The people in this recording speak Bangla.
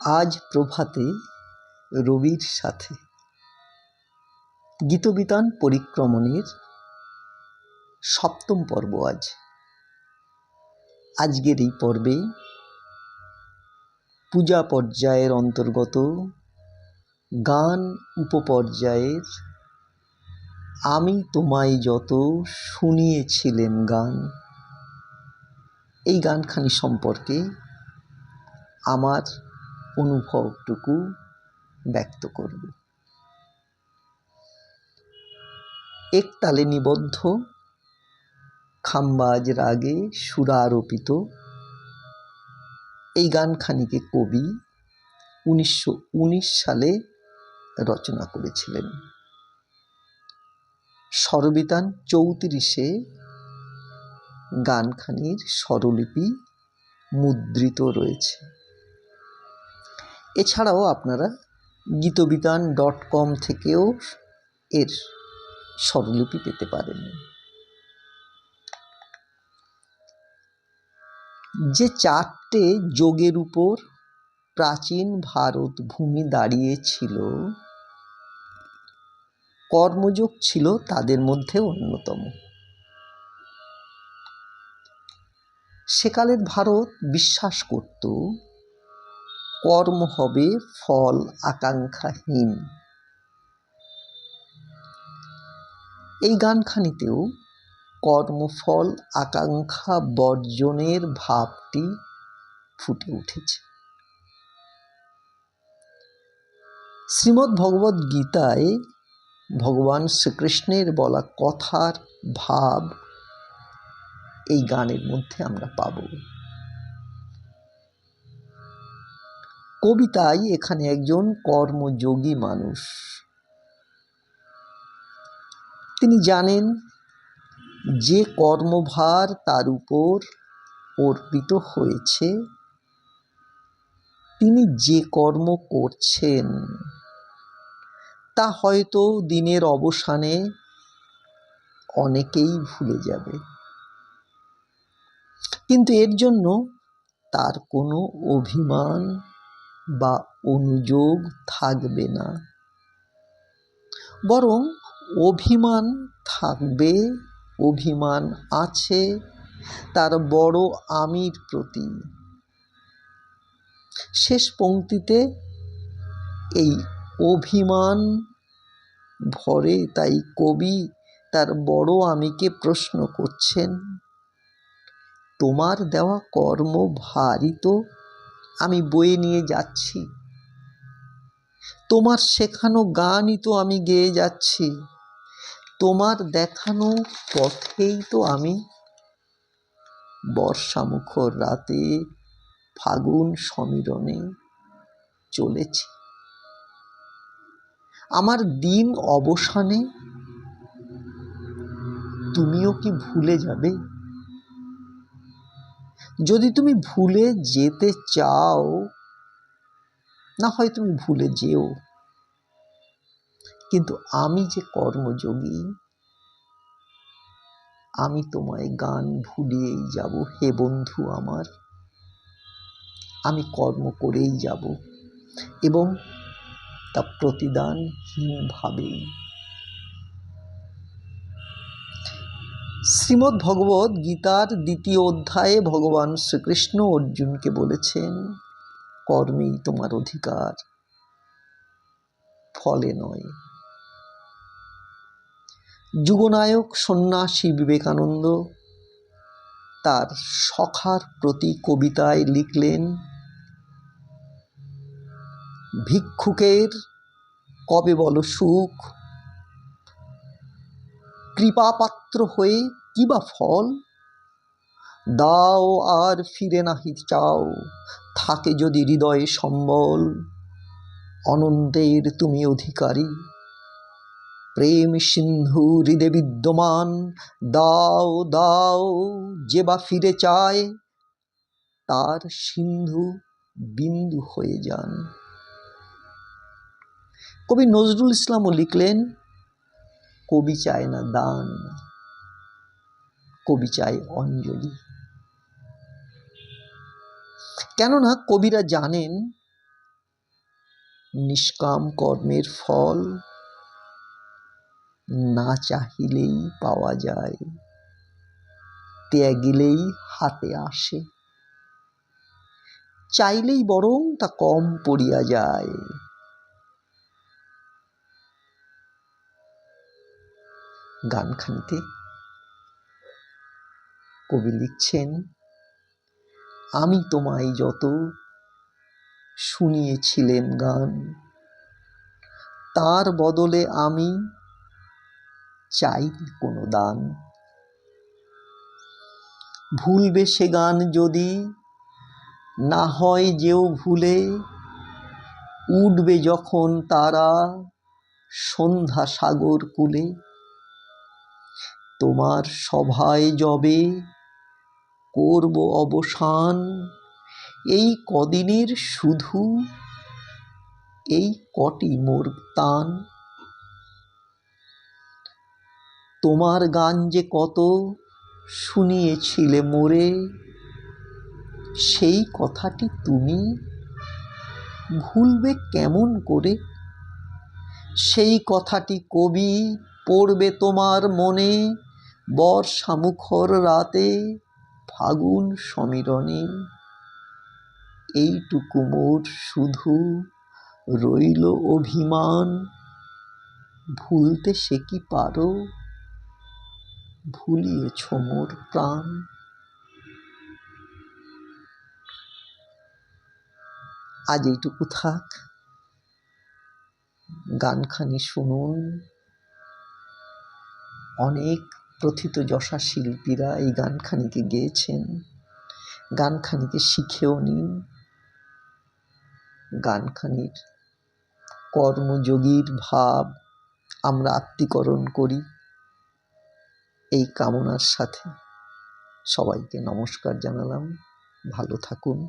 আজ প্রভাতে রবির সাথে। গীতবিতান পরিক্রমণের সপ্তম পর্ব আজ। আজকের এই পর্বে পূজা পর্যায়ের অন্তর্গত গান উপপর্যায়ের আমি তোমায় যত শুনিয়েছিলেন গান, এই গানখানি সম্পর্কে আমার অনুভবটুকু ব্যক্ত করব। একতালে নিবদ্ধ, খাম্বাজ রাগে সুরারোপিত, এই গানখানিকে কবি উনিশশো উনিশ সালে রচনা করেছিলেন। স্বরবিতান চৌত্রিশে গানখানির স্বরলিপি মুদ্রিত রয়েছে। এছাড়াও আপনারা গীতবিতান ডট কম থেকেও এর স্বরলিপি পেতে পারেন। যে চারটে যোগের উপর প্রাচীন ভারত ভূমি দাঁড়িয়েছিল, কর্মযোগ ছিল তাদের মধ্যে অন্যতম। সেকালের ভারত বিশ্বাস করত কর্ম হবে ফল আকাঙ্ক্ষাহীন। এই গানখানিতেও কর্মফল আকাঙ্ক্ষা বর্জনের ভাবটি ফুটে উঠেছে। শ্রীমদ্ ভগবদ গীতায় ভগবান শ্রীকৃষ্ণের বলা কথার ভাব এই গানের মধ্যে আমরা পাব। কবিতায় এখানে একজন কর্মযোগী মানুষ। তিনি জানেন, যে কর্মভার তার উপর অর্পিত হয়েছে, তিনি যে কর্ম করছেন, তা হয়তো দিনের অবসানে অনেকেই ভুলে যাবে। কিন্তু এর জন্য তার কোনো অভিমান বা অনুযোগ থাকবে না। বরং অভিমান থাকবে, অভিমান আছে, তার বড় আমির প্রতি। শেষ পংক্তিতে এই অভিমান ভরে তাই কবি তার বড় আমিকে প্রশ্ন করছেন, তোমার দেওয়া কর্ম ভারী তো আমি বয়ে নিয়ে যাচ্ছি। তোমার শেখানো গানই তো আমি গেয়ে যাচ্ছি। তোমার দেখানো পথেই তো আমি। বর্ষামুখর রাতে ফাগুন সমীরণে চলেছি। আমার দিন অবসানে, তুমিও কি ভুলে যাবে? যদি তুমি ভুলে যেতে চাও, না হয় তুমি ভুলে যেও। কিন্তু আমি যে কর্মযোগী, আমি তোমায় গান ভুলিয়েই যাব, হে বন্ধু আমার। আমি কর্ম করেই যাব এবং তা প্রতিদানহীনভাবেই শ্রীমদ্ ভগবত গীতার দ্বিতীয় অধ্যায়ে ভগবান শ্রীকৃষ্ণ অর্জুনকে বলেছেন, কর্মেই তোমার অধিকার, ফলে নয়। যুগনায়ক সন্ন্যাসী বিবেকানন্দ তার সখার প্রতি কবিতায় লিখলেন, ভিক্ষুকের কবে বল সুখ, কৃপাপাত্র হয়ে কি বা ফল? দাও আর ফিরে নাহি চাও, থাকে যদি হৃদয়ে সম্বল। অনন্তের তুমি অধিকারী। প্রেম সিন্ধু হৃদে বিদ্যমান, দাও দাও, যে বা ফিরে চায়, তার সিন্ধু বিন্দু হয়ে যান। কবি নজরুল ইসলামও লিখলেন, কবি চায় না দান। কবি চায় অঞ্জলি। কেননা কবিরা জানেন নিষ্কাম কর্মের ফল না চাহিলেই পাওয়া যায়, ত্যাগিলেই হাতে আসে। চাইলেই বরং তা কম পড়িয়া যায়। গানখানিতে কবি লিখছেন, আমি তোমায় যত শুনিয়েছিলেন গান, তার বদলে আমি চাই কোনো দান। ভুলবে সে গান যদি না হয় যেও ভুলে, উঠবে যখন তারা সন্ধ্যা সাগর কূলে। তোমার সভায় যবে করব অবসান? এই কদিনের শুধু এই কটি মোর তান। তোমার গান যে কত শুনিয়েছিলে মোরে, সেই কথাটি তুমি ভুলবে কেমন করে? সেই কথাটি কবি পড়বে তোমার মনে বর্ষা মুখর রাতে। ফাগুন সমীরণে। এইটুকু মোর শুধু রইল অভিমান। ভুলতে সে কি পারো? ভুলিয়েছ মোর প্রাণ। আজ এইটুকু থাক। গানখানি শুনুন। অনেক প্রথিতযশা শিল্পীরা এই গানখানিকে গেয়েছেন। গানখানিকে শিখেও নিন। গানখানির কর্মযোগীর ভাব আমরা আত্মীকরণ করি। এই কামনার সাথে সবাইকে নমস্কার জানালাম। ভালো থাকুন।